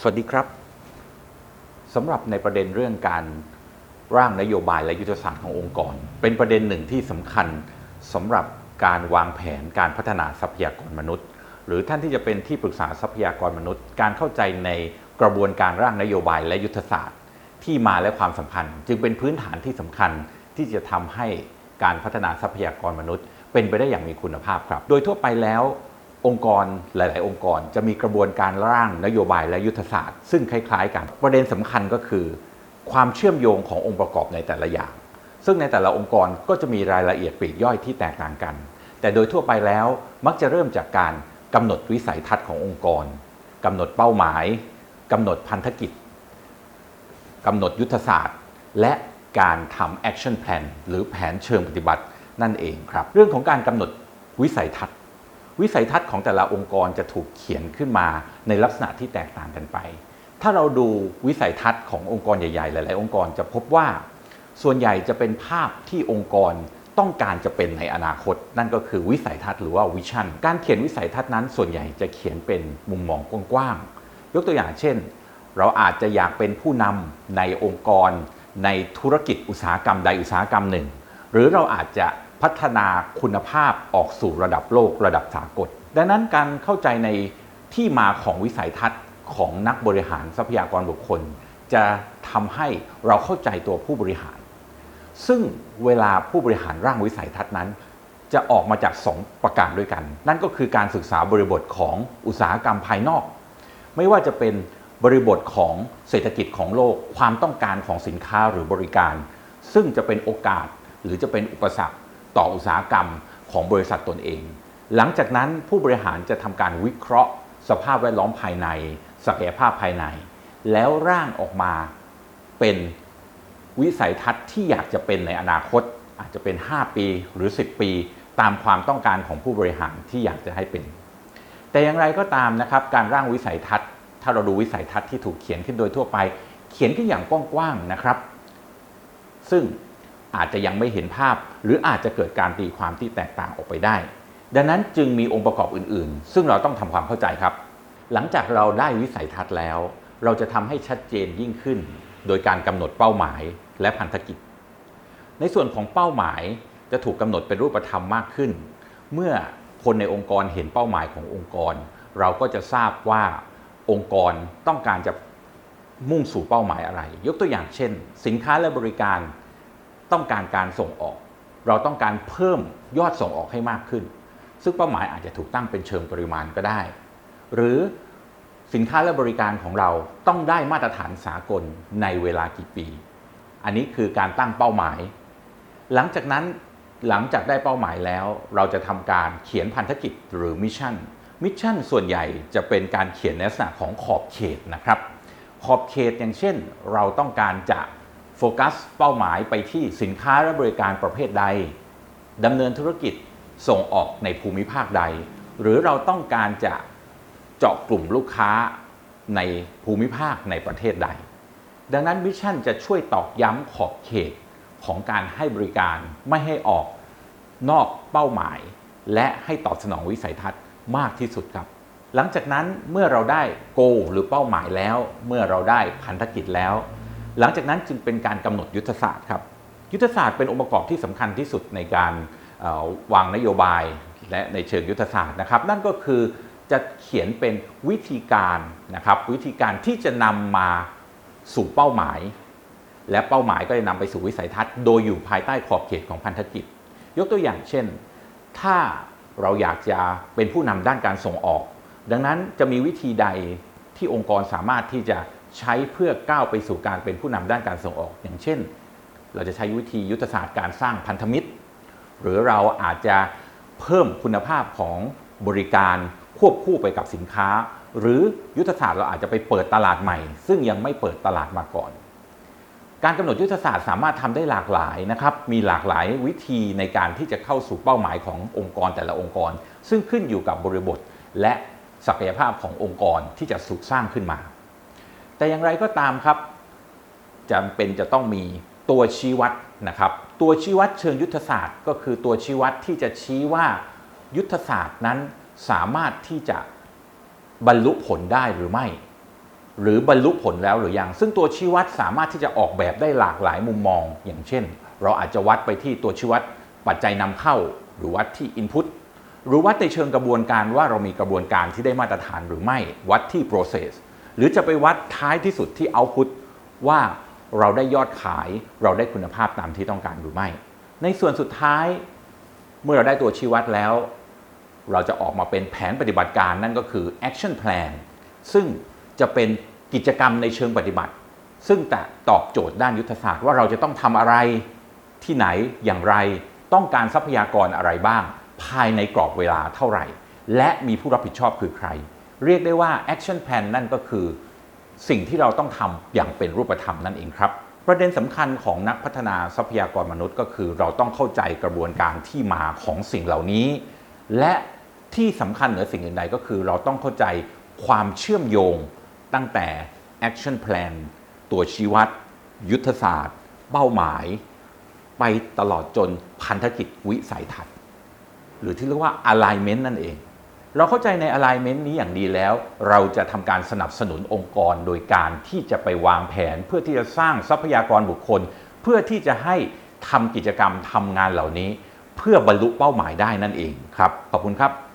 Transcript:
สวัสดีครับสำหรับในประเด็นเรื่องการร่างนโยบายและยุทธศาสตร์ขององค์กร เป็นประเด็นหนึ่งที่สำคัญสำหรับการวางแผนการพัฒนาทรัพยากรมนุษย์ หรือท่านที่จะเป็นที่ปรึกษาทรัพยากรมนุษย์ การเข้าใจในกระบวนการร่างนโยบายและยุทธศาสตร์ ที่มาและความสัมพันธ์จึงเป็นพื้นฐานที่สำคัญที่จะทำให้การพัฒนาทรัพยากรมนุษย์ เป็นไปได้อย่างมีคุณภาพครับ โดยทั่วไปแล้ว องค์กรหลาย ๆ องค์กร จะมีกระบวนการร่างนโยบายและยุทธศาสตร์ ซึ่งคล้าย ๆ กัน ประเด็นสำคัญก็คือ ความเชื่อมโยงขององค์ประกอบในแต่ละอย่าง ซึ่งในแต่ละองค์กรก็จะมีรายละเอียดปลีกย่อยที่แตกต่างกัน แต่โดยทั่วไปแล้วมักจะเริ่มจากการกำหนดวิสัยทัศน์ขององค์กรกำหนดเป้าหมายกำหนดพันธกิจกำหนดยุทธศาสตร์ และการทำ action plan หรือแผนเชิงปฏิบัตินั่นเองครับ เรื่องของการกำหนดวิสัยทัศน์ วิสัยทัศน์ของแต่ละองค์กรจะถูกเขียนขึ้นมาในลักษณะที่แตกต่างกันไป ถ้าเราดูวิสัยทัศน์ขององค์กรใหญ่ๆ หลาย ๆ องค์กรจะพบว่า ส่วนใหญ่จะเป็นภาพที่องค์กรต้องการจะเป็นในอนาคต นั่นก็คือวิสัยทัศน์หรือว่าวิชั่น การเขียนวิสัยทัศน์นั้น ส่วนใหญ่จะเขียนเป็นมุมมองกว้างๆ ยกตัวอย่างเช่น เราอาจจะอยากเป็นผู้นำในองค์กร ในธุรกิจอุตสาหกรรมใดอุตสาหกรรมหนึ่ง หรือเราอาจจะ พัฒนาคุณภาพออกสู่ระดับโลกระดับสากล ดังนั้นการเข้าใจในที่มาของวิสัยทัศน์ของนักบริหารทรัพยากรบุคคล จะทำให้เราเข้าใจตัวผู้บริหาร ซึ่งเวลาผู้บริหารร่างวิสัยทัศน์นั้น จะออกมาจาก 2 ประการด้วยกัน นั่นก็คือการศึกษาบริบทของอุตสาหกรรมภายนอก ไม่ว่าจะเป็นบริบทของเศรษฐกิจของโลกความต้องการของสินค้าหรือบริการ ซึ่งจะเป็นโอกาสหรือจะเป็นอุปสรรค ต่ออุตสาหกรรมของบริษัทตนเอง หลังจากนั้นผู้บริหารจะทำการวิเคราะห์ สภาพแวดล้อมภายใน ศักยภาพภายใน แล้วร่างออกมาเป็นวิสัยทัศน์ที่อยากจะเป็นในอนาคต อาจจะเป็น 5 ปีหรือ 10 ปี ตามความต้องการของผู้บริหารที่อยากจะให้เป็น แต่อย่างไรก็ตามนะครับ การร่างวิสัยทัศน์ ถ้าเราดูวิสัยทัศน์ที่ถูกเขียนขึ้นโดยทั่วไป เขียนขึ้นอย่างกว้างๆนะครับ ซึ่ง อาจจะยังไม่เห็นภาพ หรืออาจจะเกิดการตีความที่แตกต่างออกไปได้ ดังนั้นจึงมีองค์ประกอบอื่น ๆ ซึ่งเราต้องทำความเข้าใจครับ หลังจากเราได้วิสัยทัศน์แล้ว เราจะทำให้ชัดเจนยิ่งขึ้น โดยการกำหนดเป้าหมายและพันธกิจ ในส่วนของเป้าหมายจะถูกกำหนดเป็นรูปธรรมมากขึ้น เมื่อคนในองค์กรเห็นเป้าหมายขององค์กร เราก็จะทราบว่าองค์กรต้องการจะมุ่งสู่เป้าหมายอะไร ยกตัวอย่างเช่น สินค้าและบริการ ต้องการการส่งออก เราต้องการเพิ่มยอดส่งออกให้มากขึ้น ซึ่งเป้าหมายอาจจะถูกตั้งเป็นเชิงปริมาณก็ได้ หรือสินค้าและบริการของเราต้องได้มาตรฐานสากลในเวลากี่ปี อันนี้คือการตั้งเป้าหมาย หลังจากนั้นหลังจากได้เป้าหมายแล้ว เราจะทำการเขียนพันธกิจหรือมิชชั่นมิชชั่นส่วนใหญ่จะเป็นการเขียนในลักษณะของขอบเขตนะครับ ขอบเขตอย่างเช่น เราต้องการจะ โฟกัสเป้าหมายไปที่สินค้าและบริการประเภทใดดำเนินธุรกิจส่งออกในภูมิภาคใด หรือเราต้องการจะเจาะกลุ่มลูกค้าในภูมิภาคในประเทศใด ดังนั้นมิชชั่นจะช่วยตอกย้ำขอบเขตของการให้บริการไม่ให้ออกนอกเป้าหมาย และให้ตอบสนองวิสัยทัศน์มากที่สุดครับ หลังจากนั้นเมื่อเราได้โกหรือเป้าหมายแล้ว เมื่อเราได้พันธกิจแล้ว หลังจากนั้นจึงเป็นการกำหนดยุทธศาสตร์ครับยุทธศาสตร์เป็นองค์ประกอบที่สำคัญที่สุดในการวางนโยบายและในเชิงยุทธศาสตร์นะครับ นั่นก็คือจะเขียนเป็นวิธีการนะครับวิธีการที่จะนำมาสู่เป้าหมาย และเป้าหมายก็จะนำไปสู่วิสัยทัศน์ โดยอยู่ภายใต้ขอบเขตของพันธกิจ ยกตัวอย่างเช่น ถ้าเราอยากจะเป็นผู้นำด้านการส่งออก ดังนั้นจะมีวิธีใด ที่องค์กรสามารถที่จะใช้เพื่อก้าวไปสู่การเป็นผู้นำด้านการส่งออก อย่างเช่น เราจะใช้วิธียุทธศาสตร์การสร้างพันธมิตร หรือเราอาจจะเพิ่มคุณภาพของบริการควบคู่ไปกับสินค้า หรือยุทธศาสตร์เราอาจจะไปเปิดตลาดใหม่ ซึ่งยังไม่เปิดตลาดมาก่อน การกำหนดยุทธศาสตร์สามารถทำได้หลากหลายนะครับมีหลากหลายวิธีในการที่จะเข้าสู่เป้าหมายขององค์กรแต่ละองค์กร ซึ่งขึ้นอยู่กับบริบทและ ศักยภาพขององค์กรที่จะสุกสร้างขึ้นมา แต่อย่างไรก็ตามครับจำเป็นจะต้องมีตัวชี้วัดนะครับ ตัวชี้วัดเชิงยุทธศาสตร์ก็คือตัวชี้วัดที่จะชี้ว่ายุทธศาสตร์นั้นสามารถที่จะบรรลุผลได้หรือไม่ หรือบรรลุผลแล้วหรือยัง ซึ่งตัวชี้วัดสามารถที่จะออกแบบได้หลากหลายมุมมอง อย่างเช่น เราอาจจะวัดไปที่ตัวชี้วัดปัจจัยนำเข้า หรือวัดที่ Input หรือวัดในเชิงกระบวนการว่าเรามีกระบวนการที่ได้มาตรฐานหรือไม่วัดที่ process หรือจะไปวัดท้ายที่สุดที่ output ว่าเราได้ยอดขายเราได้คุณภาพตามที่ต้องการหรือไม่ ในส่วนสุดท้ายเมื่อเราได้ตัวชี้วัดแล้ว เราจะออกมาเป็นแผนปฏิบัติการนั่นก็คือ action plan ซึ่งจะเป็นกิจกรรมในเชิงปฏิบัติ ซึ่งแต่ตอบโจทย์ด้านยุทธศาสตร์ว่าเราจะต้องทำอะไรที่ไหนอย่างไร ต้องการทรัพยากรอะไรบ้าง ภายในกรอบเวลาเท่าไหร่ และมีผู้รับผิดชอบคือใคร เรียกได้ว่า action plan นั่นก็คือสิ่งที่เราต้องทำอย่างเป็นรูปธรรมนั่นเองครับ ประเด็นสำคัญของนักพัฒนาทรัพยากรมนุษย์ก็คือ เราต้องเข้าใจกระบวนการที่มาของสิ่งเหล่านี้ และที่สำคัญเหนือสิ่งอื่นใดก็คือ เราต้องเข้าใจความเชื่อมโยงตั้งแต่ action plan ตัวชี้วัด ยุทธศาสตร์ เป้าหมาย ไปตลอดจนพันธกิจวิสัยทัศน์ หรือที่เรียกว่า alignment นั่นเอง เราเข้าใจใน alignment นี้อย่างดีแล้ว เราจะทำการสนับสนุนองค์กรโดยการที่จะไปวางแผน เพื่อที่จะสร้างทรัพยากรบุคคล เพื่อที่จะให้ทำกิจกรรมทำงานเหล่านี้ เพื่อบรรลุเป้าหมายได้นั่นเองครับขอบคุณครับ